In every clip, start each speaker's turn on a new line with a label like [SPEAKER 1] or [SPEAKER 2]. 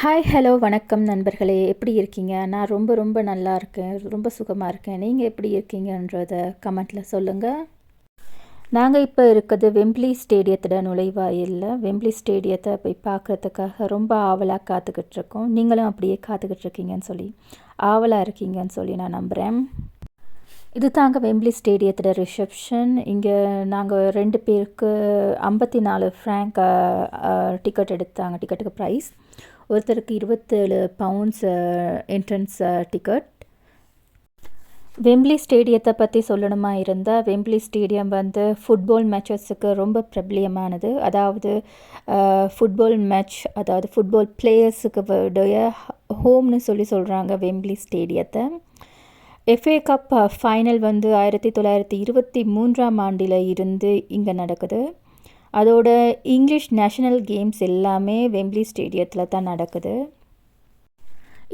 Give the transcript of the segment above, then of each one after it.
[SPEAKER 1] Hi hello வணக்கம் நண்பர்களே. எப்படி இருக்கீங்க? நான் ரொம்ப ரொம்ப நல்லா இருக்கேன். ரொம்ப சுகமாக இருக்கேன். நீங்கள் எப்படி இருக்கீங்கன்றத கமெண்ட்டில் சொல்லுங்கள் நாங்கள் இப்போ இருக்கிறது வெம்பிளி ஸ்டேடியத்தோட நுழைவாயிலில். வெம்பிளி ஸ்டேடியத்தை போய் பார்க்குறதுக்காக ரொம்ப ஆவலாக காத்துக்கிட்டு இருக்கோம். நீங்களும் அப்படியே காத்துக்கிட்டு இருக்கீங்கன்னு சொல்லி ஆவலாக இருக்கீங்கன்னு சொல்லி நான் நம்புகிறேன் இது தாங்க வெம்பிளி ஸ்டேடியத்தோட ரிசப்ஷன் இங்கே நாங்கள் ரெண்டு பேருக்கு ஐம்பத்தி நாலு ஃப்ராங்க் டிக்கெட் எடுத்தாங்க. டிக்கெட்டுக்கு ப்ரைஸ் ஒருத்தருக்கு இருபத்தேழு பவுண்ட்ஸ் என்ட்ரன்ஸ் டிக்கெட் வெம்பிளி ஸ்டேடியத்தை பற்றி சொல்லணுமா இருந்தால் வெம்பிளி ஸ்டேடியம் வந்து ஃபுட்பால் மேட்சஸுக்கு ரொம்ப பிரபலியமானது. அதாவது ஃபுட்பால் மேட்ச் அதாவது ஃபுட்பால் பிளேயர்ஸுக்கு உடைய ஹோம்னு சொல்லி சொல்கிறாங்க வெம்பிளி ஸ்டேடியத்தை எஃப்ஏ கப் ஃபைனல் வந்து ஆயிரத்தி தொள்ளாயிரத்தி இருபத்தி மூன்றாம் ஆண்டில் இருந்து இங்கே நடக்குது. அதோட இங்கிலீஷ் நேஷனல் கேம்ஸ் எல்லாமே வெம்பிளி ஸ்டேடியத்தில் தான் நடக்குது.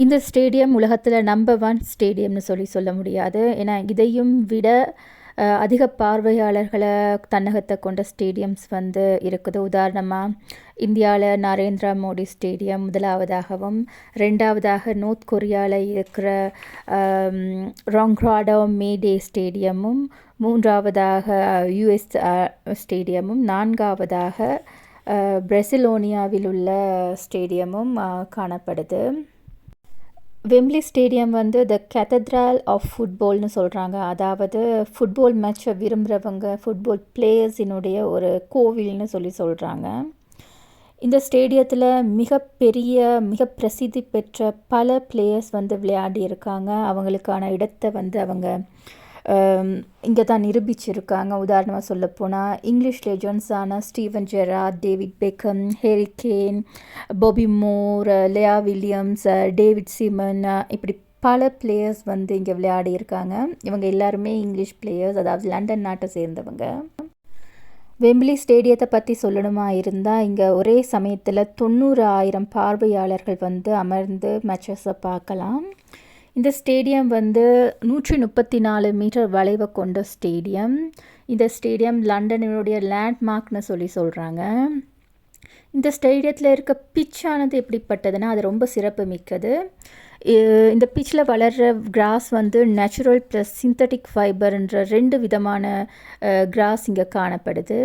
[SPEAKER 1] இந்த ஸ்டேடியம் உலகத்தில் நம்பர் ஒன் ஸ்டேடியம்னு சொல்லி சொல்ல முடியாது. ஏன்னா இதையும் விட அதிக பார்வையாளர்களை தன்னகத்தை கொண்ட ஸ்டேடியம்ஸ் வந்து இருக்குது. உதாரணமாக இந்தியாவில் நரேந்திரா மோடி ஸ்டேடியம் முதலாவதாகவும் ரெண்டாவதாக நோர்த் கொரியாவில் இருக்கிற ராங்க்ராடோ மேடே ஸ்டேடியமும் மூன்றாவதாக யுஎஸ் ஸ்டேடியமும். நான்காவதாக பிரசிலோனியாவில் உள்ள ஸ்டேடியமும் காணப்படுது. வெம்ப்லி ஸ்டேடியம் வந்து த கேத்தட்ரால் ஆஃப் ஃபுட்பால்னு சொல்கிறாங்க அதாவது ஃபுட்பால் மேட்சை விரும்புகிறவங்க ஃபுட்பால் பிளேயர்ஸினுடைய ஒரு கோவில்னு சொல்லி சொல்கிறாங்க இந்த ஸ்டேடியத்தில் மிகப்பெரிய மிக பிரசித்தி பெற்ற பல பிளேயர்ஸ் வந்து விளையாடி இருக்காங்க. அவங்களுக்கான இடத்தை வந்து அவங்க இங்கே தான் நிரூபிச்சிருக்காங்க. உதாரணமாக சொல்லப்போனால் English லெஜண்ட்ஸான Steven Gerrard David Beckham Harry Kane Bobby Moore Leah Williams David Seaman இப்படி பல பிளேயர்ஸ் வந்து இங்கே விளையாடி இருக்காங்க. இவங்க எல்லாருமே இங்கிலீஷ் பிளேயர்ஸ் அதாவது லண்டன் நாட்டை சேர்ந்தவங்க. வெம்பிளி ஸ்டேடியத்தை பற்றி சொல்லணுமா இருந்தால் இங்கே ஒரே சமயத்தில் தொண்ணூறு ஆயிரம் பார்வையாளர்கள் வந்து அமர்ந்து மேட்சஸை பார்க்கலாம். இந்த ஸ்டேடியம் வந்து நூற்றி முப்பத்தி நாலு மீட்டர் வளைவை கொண்ட ஸ்டேடியம். இந்த ஸ்டேடியம் லண்டனினுடைய லேண்ட்மார்க்னு சொல்லி சொல்கிறாங்க இந்த ஸ்டேடியத்தில் இருக்க பிச்சானது எப்படிப்பட்டதுன்னா அது ரொம்ப சிறப்பு மிக்கது இந்த பிச்சில் வளர்கிற கிராஸ் வந்து நேச்சுரல் ப்ளஸ் சிந்தட்டிக் ஃபைபர்ன்ற ரெண்டு விதமான கிராஸ் இங்கே காணப்படுது.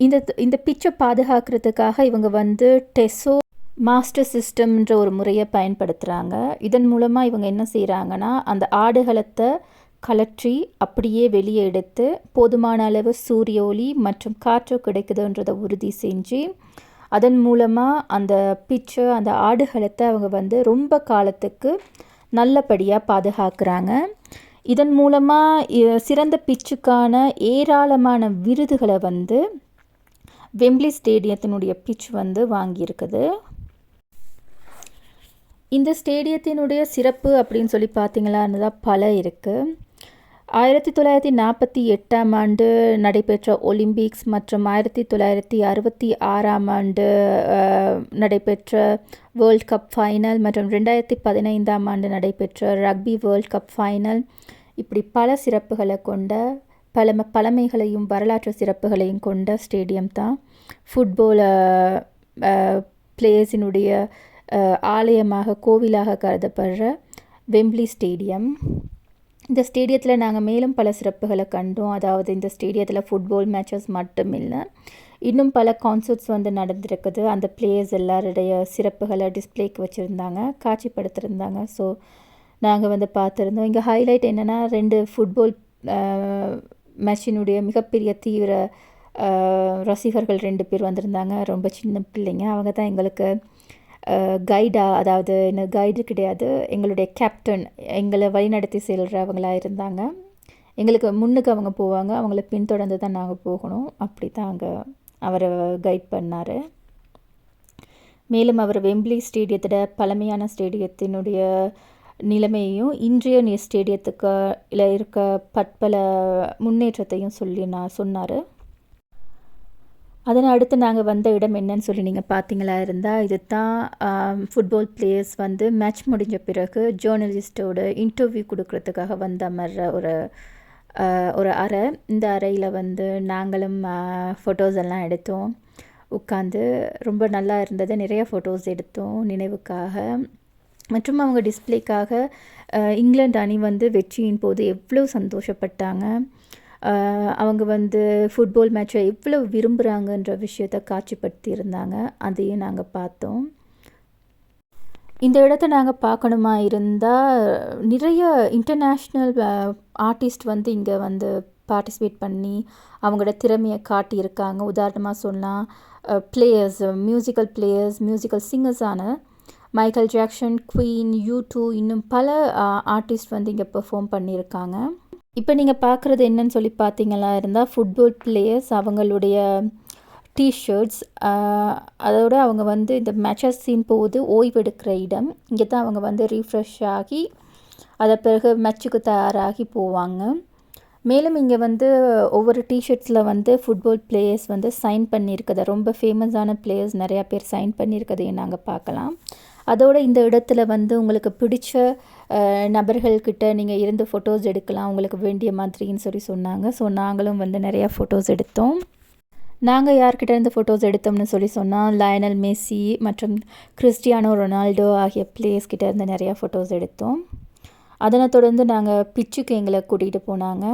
[SPEAKER 1] இந்த இந்த பிச்சை பாதுகாக்கிறதுக்காக இவங்க வந்து டெசோ மாஸ்டர் சிஸ்டம்ன்ற ஒரு முறையை பயன்படுத்துகிறாங்க இதன் மூலமாக இவங்க என்ன செய்கிறாங்கன்னா அந்த ஆடுகளத்தை கலற்றி அப்படியே வெளியே எடுத்து போதுமான அளவு சூரிய ஒளி மற்றும் காற்று கிடைக்குதுன்றதை உறுதி செஞ்சு அதன் மூலமாக அந்த பிச்சை அந்த ஆடுகளத்தை அவங்க வந்து ரொம்ப காலத்துக்கு நல்லபடியாக பாதுகாக்கிறாங்க. இதன் மூலமாக சிறந்த பிச்சுக்கான ஏராளமான விருதுகளை வந்து வெம்பிளி ஸ்டேடியத்தினுடைய பிச் வந்து வாங்கியிருக்குது. இந்த ஸ்டேடியத்தினுடைய சிறப்பு அப்படின்னு சொல்லி பார்த்தீங்களான்னு பல இருக்குது ஆயிரத்தி தொள்ளாயிரத்தி நாற்பத்தி எட்டாம் ஆண்டு நடைபெற்ற ஒலிம்பிக்ஸ் மற்றும் ஆயிரத்தி தொள்ளாயிரத்தி அறுபத்தி ஆறாம் ஆண்டு நடைபெற்ற வேர்ல்ட் கப் ஃபைனல் மற்றும் ரெண்டாயிரத்தி பதினைந்தாம் ஆண்டு நடைபெற்ற ரக்பி வேர்ல்ட் கப் ஃபைனல் இப்படி பல சிறப்புகளை கொண்ட பல பழமைகளையும் வரலாற்று சிறப்புகளையும் கொண்ட ஸ்டேடியம் தான் ஃபுட்பால் பிளேயர்ஸினுடைய ஆலயமாக கோவிலாக கருதப்படுற வெம்ப்ளி ஸ்டேடியம். இந்த ஸ்டேடியத்தில் நாங்கள் மேலும் பல சிறப்புகளை கண்டோம். அதாவது இந்த ஸ்டேடியத்தில் ஃபுட்பால் மேட்சஸ் மட்டும் இல்லை இன்னும் பல கான்சர்ட்ஸ் வந்து நடந்திருக்குது. அந்த பிளேயர்ஸ் எல்லாருடைய சிறப்புகளை டிஸ்பிளேக்கு வச்சுருந்தாங்க காட்சிப்படுத்திருந்தாங்க. ஸோ நாங்கள் வந்து பார்த்துருந்தோம். இங்கே ஹைலைட் என்னென்னா ரெண்டு ஃபுட்பால் மேட்சினுடைய மிகப்பெரிய தீவிர ரசிகர்கள் ரெண்டு பேர் வந்திருந்தாங்க. ரொம்ப சின்ன பிள்ளைங்க. அவங்க தான் எங்களுக்கு கைடாக அதாவது என்ன கைடு கிடையாது. எங்களுடைய கேப்டன் எங்களை வழிநடத்தி செல்கிறவங்களாக இருந்தாங்க. எங்களுக்கு முன்னுக்கு அவங்க போவாங்க. அவங்கள பின்தொடர்ந்து தான் நாங்கள் போகணும். அப்படி தான் அங்கே அவரை கைட் பண்ணார். மேலும் அவர் வெம்பிளி ஸ்டேடியத்தோட பழமையான ஸ்டேடியத்தினுடைய நிலைமையையும் இன்றைய ஸ்டேடியத்துக்கு இல்லை இருக்க பற்பல முன்னேற்றத்தையும் சொல்லி நான் சொன்னார். அதனை அடுத்து நாங்கள் வந்த இடம் என்னன்னு சொல்லி நீங்கள் பார்த்தீங்களா இருந்தால் இது தான் ஃபுட்பால் பிளேயர்ஸ் வந்து மேட்ச் முடிஞ்ச பிறகு ஜேர்னலிஸ்ட்டோட இன்டர்வியூ கொடுக்கறதுக்காக வந்த மாதிரி ஒரு ஒரு அறை. இந்த அறையில் வந்து நாங்களும் ஃபோட்டோஸ் எல்லாம் எடுத்தோம். உட்காந்து ரொம்ப நல்லா இருந்தது. நிறைய ஃபோட்டோஸ் எடுத்தோம் நினைவுக்காக. மற்றும் அவங்க டிஸ்ப்ளேக்காக இங்கிலாந்து அணி வந்து வெற்றியின் போது எவ்வளோ சந்தோஷப்பட்டாங்க. அவங்க வந்து ஃபுட்பால் மேட்சை எவ்வளோ விரும்புகிறாங்கன்ற விஷயத்தை காட்சிப்படுத்தி இருந்தாங்க அதையும் நாங்கள் பார்த்தோம். இந்த இடத்த நாங்கள் பார்க்கணுமா இருந்தால் நிறைய இன்டர்நேஷ்னல் ஆர்டிஸ்ட் வந்து இங்கே வந்து பார்ட்டிசிபேட் பண்ணி அவங்களோட திறமையை காட்டியிருக்காங்க. உதாரணமாக சொன்னால் players musical players musical சிங்கர்ஸான Michael Jackson Queen U two இன்னும் பல ஆர்டிஸ்ட் வந்து இங்கே பெர்ஃபார்ம் பண்ணியிருக்காங்க. இப்போ நீங்கள் பார்க்குறது என்னன்னு சொல்லி பார்த்தீங்களா? இருந்தால் ஃபுட்பால் பிளேயர்ஸ் அவங்களுடைய டிஷர்ட்ஸ் அதோட அவங்க வந்து இந்த மேட்சஸின் போது ஓய்வெடுக்கிற இடம். இங்கே தான் அவங்க வந்து ரீஃப்ரெஷ் ஆகி அதை பிறகு மேட்சுக்கு தயாராகி போவாங்க. மேலும் இங்கே வந்து ஒவ்வொரு டிஷர்ட்ஸில் வந்து ஃபுட்பால் பிளேயர்ஸ் வந்து சைன் பண்ணியிருக்கதை ரொம்ப ஃபேமஸான பிளேயர்ஸ் நிறையா பேர் சைன் பண்ணியிருக்கதையும் நாங்கள் பார்க்கலாம். அதோட இந்த இடத்துல வந்து உங்களுக்கு பிடிச்ச நபர்கள்கிட்ட நீங்கள் இருந்து ஃபோட்டோஸ் எடுக்கலாம். உங்களுக்கு வேண்டிய மாதிரின்னு சொல்லி சொன்னாங்க. ஸோ நாங்களும் வந்து நிறையா ஃபோட்டோஸ் எடுத்தோம். நாங்கள் யார்கிட்ட இருந்து ஃபோட்டோஸ் எடுத்தோம்னு சொல்லி சொன்னால் லயனல் மெஸ்ஸி மற்றும் கிறிஸ்டியானோ ரொனால்டோ ஆகிய பிளேயர்ஸ் கிட்ட இருந்து நிறையா ஃபோட்டோஸ் எடுத்தோம். அதனை தொடர்ந்து நாங்கள் பிச்சுக்கு எங்களை கூட்டிகிட்டு போனாங்க.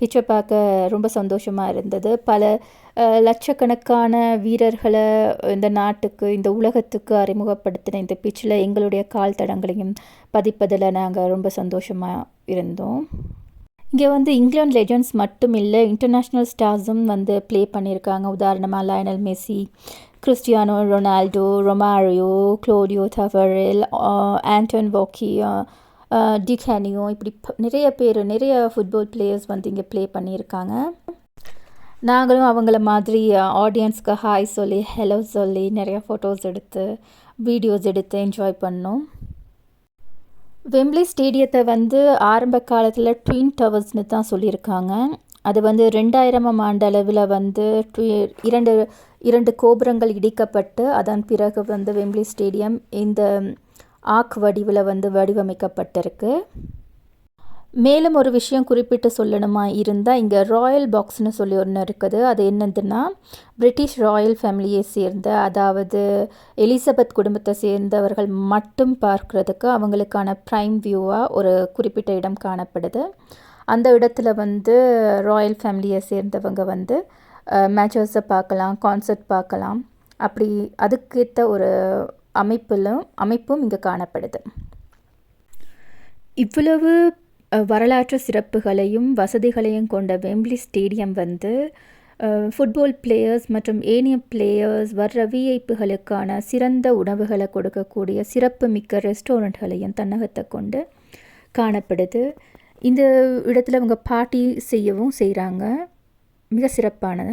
[SPEAKER 1] பிச்சை பார்க்க ரொம்ப சந்தோஷமாக இருந்தது. பல லட்சக்கணக்கான வீரர்களை இந்த நாட்டுக்கு இந்த உலகத்துக்கு அறிமுகப்படுத்தின இந்த பிச்சில் எங்களுடைய கால் தடங்களையும் பதிப்பதில் நாங்கள் ரொம்ப சந்தோஷமாக இருந்தோம். இங்கே வந்து இங்கிலாந்து லெஜண்ட்ஸ் மட்டும் இல்லை இன்டர்நேஷ்னல் ஸ்டார்ஸும் வந்து ப்ளே பண்ணியிருக்காங்க. உதாரணமாக Lionel Messi Cristiano Ronaldo Romario Claudio Taffarel Anton வாக்கி டிகானியோ இப்படி நிறைய பேர் நிறைய ஃபுட்பால் பிளேயர்ஸ் வந்து இங்கே ப்ளே பண்ணியிருக்காங்க. நாங்களும் அவங்கள மாதிரி ஆடியன்ஸ்க்கு ஹாய் சொல்லி ஹலோ சொல்லி நிறைய ஃபோட்டோஸ் எடுத்து வீடியோஸ் எடுத்து என்ஜாய் பண்ணோம். வெம்ப்ளி ஸ்டேடியத்தை வந்து ஆரம்ப காலத்தில் ட்வின் டவர்ஸ்னு தான் சொல்லியிருக்காங்க. அது வந்து ரெண்டாயிரமாம் ஆண்டு அளவில் வந்து ட்வி இரண்டு இரண்டு கோபுரங்கள் இடிக்கப்பட்டு அதன் பிறகு வந்து வெம்ப்ளி ஸ்டேடியம் இந்த ஆக் வடிவில் வந்து வடிவமைக்கப்பட்டிருக்கு. மேலும் ஒரு விஷயம் குறிப்பிட்டு சொல்லணுமா? இருந்தால் இங்கே ராயல் பாக்ஸ்னு சொல்லி ஒன்று இருக்குது. அது என்னதுன்னா பிரிட்டிஷ் ராயல் ஃபேமிலியை சேர்ந்த அதாவது எலிசபெத் குடும்பத்தை சேர்ந்தவர்கள் மட்டும் பார்க்குறதுக்கு அவங்களுக்கான ப்ரைம் வியூவாக ஒரு குறிப்பிட்ட இடம் காணப்படுது. அந்த இடத்துல வந்து ராயல் ஃபேமிலியை சேர்ந்தவங்க வந்து மேட்சஸை பார்க்கலாம் கான்சர்ட் பார்க்கலாம். அப்படி அதுக்கேற்ற ஒரு அமைப்பிலும் அமைப்பும் இங்கே காணப்படுது. இவ்வளவு வரலாற்று சிறப்புகளையும் வசதிகளையும் கொண்ட வெம்ப்லி ஸ்டேடியம் வந்து ஃபுட்பால் பிளேயர்ஸ் மற்றும் ஏனைய பிளேயர்ஸ் வர்ற விஐப்புகளுக்கான சிறந்த உணவுகளை கொடுக்கக்கூடிய சிறப்பு மிக்க ரெஸ்டாரண்ட்களையும் தன்னகத்தை கொண்டு காணப்படுது. இந்த இடத்துல அவங்க பார்ட்டி செய்யவும் செய்கிறாங்க மிக சிறப்பானது.